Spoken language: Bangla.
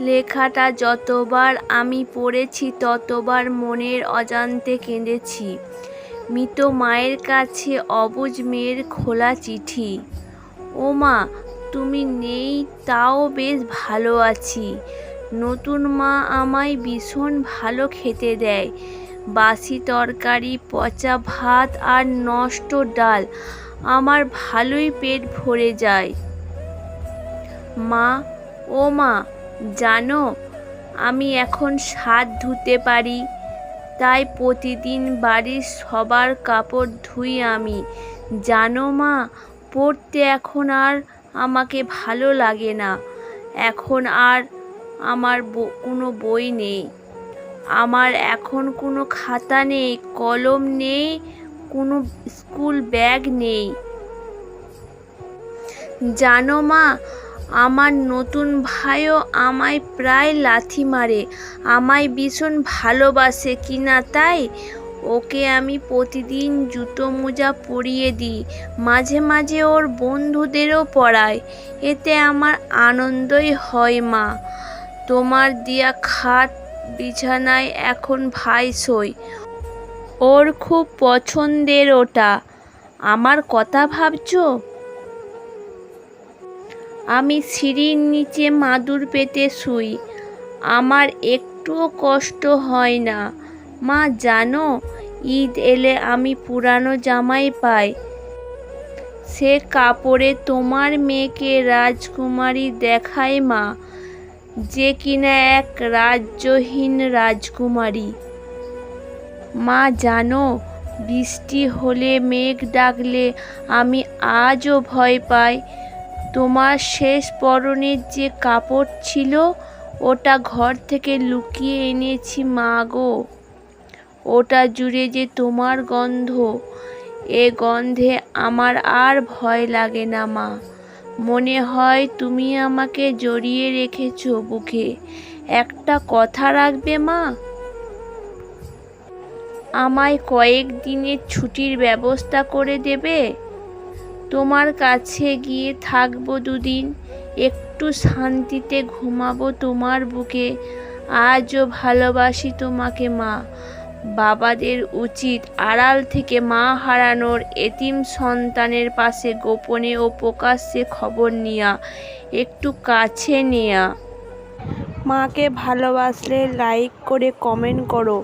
লেখাটা যতবার আমি পড়েছি, ততবার মনের অজান্তে কেঁদেছি। মৃত মায়ের কাছে অবুঝ মেয়ের খোলা চিঠি। ও মা তুমি নেই, তাও বেশ ভালো আছি। নতুন মা আমায় ভীষণ ভালো খেতে দেয়। বাসি তরকারি, পচা ভাত আর নষ্ট ডাল আমার ভালোই পেট ভরে যায়। মা ও মা জানো, আমি এখন শাদ ধুতে পারি, তাই প্রতিদিন বাড়ির সবার কাপড় ধুই আমি। জানো মা, পড়তে এখন আর আমাকে ভালো লাগে না। এখন আর আমার কোনো বই নেই। আমার এখন কোনো খাতা নেই, কলম নেই, কোনো স্কুল ব্যাগ নেই। জানো মা আমার নতুন ভাইও আমায় প্রায় লাথি মারে, আমায় ভীষণ ভালোবাসে কিনা তাই? ওকে আমি প্রতিদিন জুতো মোজা পরিয়ে দিই, মাঝে মাঝে ওর বন্ধুদেরও পরাই, এতে আমার আনন্দই হয় মা। তোমার দেয়া খাট বিছানায় এখন ভাই শোয় ওর খুব পছন্দের ওটা। আমার কথা ভাবছ? আমি সিঁড়ির নিচে মাদুর পেতে শুই। আমার একটুও কষ্ট হয় না। মা, জানো, ঈদ এলে আমি পুরানো জামাই পাই। সে কাপড়ে তোমার মেয়েকে রাজকুমারী দেখায় মা, যে কিনা এক রাজ্যহীন রাজকুমারী। মা, জানো, বৃষ্টি হলে মেঘ ডাকলে আমি আজও ভয় পাই। তোমার শেষ পরনের যে কাপড় ছিল, ওটা ঘর থেকে লুকিয়ে এনেছি মা গো। ওটা জুড়ে যে তোমার গন্ধ, এ গন্ধে আমার আর ভয় লাগে না মা। মনে হয় তুমি আমাকে জড়িয়ে রেখেছো বুকে। একটা কথা রাখবে মা? আমায় কয়েক দিনের ছুটির ব্যবস্থা করে দেবে? তোমার কাছে গিয়ে থাকব দুদিন, একটু শান্তিতে ঘুমাবো তোমার বুকে। আজও ভালোবাসি তোমাকে মা। বাবাদের উচিত আড়াল থেকে মা হারানোর, এতিম সন্তানের পাশে গোপনে ও প্রকাশ্যে খবর নেওয়া একটু কাছে নেওয়া মাকে ভালোবাসলে লাইক করে কমেন্ট করো।